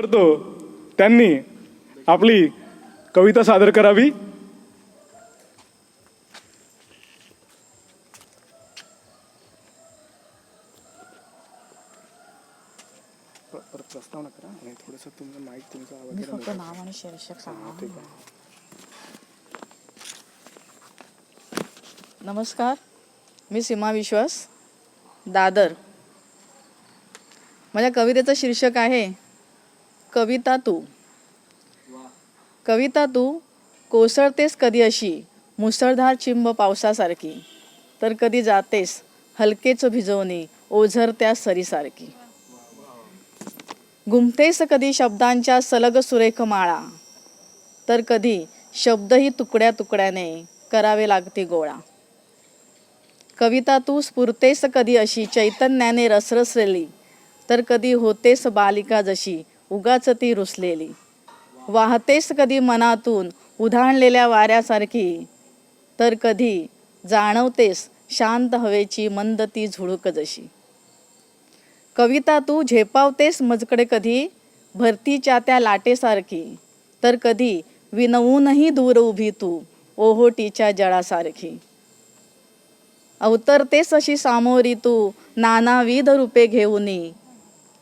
करतो त्यांनी आपली कविता सादर करावी. प्रस्तावना करा. आणि थोडंसं तुमचं माईक तुमचा मी फक्त नाव आणि शीर्षक सांगा. नमस्कार. मी सीमा विश्वास दादर. माझ्या कवितेचं शीर्षक आहे कविता तू. कविता तू कोसळतेस कधी अशी? मुसळधार चिंब पावसासारखी. तर कधी जातेस हलकेच भिजवणी ओझरत्या सरीसारखी. गुंफतेस कधी शब्दांच्या सलग सुरेख माळा? तर कधी शब्दही तुकड्या तुकड्याने करावे लागते गोळा. कविता तू स्फुरतेस कधी अशी? चैतन्याने रसरसलेली. तर कधी होतेस बालिका जशी? उगाच ती रुसलेली. वाहतेस कधी मनातून उधाणलेल्या वाऱ्यासारखी. तर कधी जाणवतेस शांत हवेची मंद ती झुळूक जशी. कविता तू झेपावतेस मजकडे कधी? भरतीच्या त्या लाटेसारखी. तर कधी विनवूनही दूर उभी तू ओहोटीच्या जळासारखी. अवतरतेस अशी सामोरी तू नानाविध रूपे घेऊनी.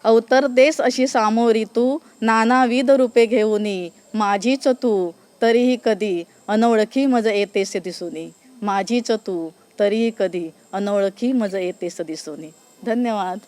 अवतर देस अशी सामोरी तू नानाविध रूपे घेऊनी माझीच तू तरीही कधी अनोळखी मज येतेस दिसूनी माझीच तू तरीही कधी अनोळखी मज येतेस दिसूनी धन्यवाद.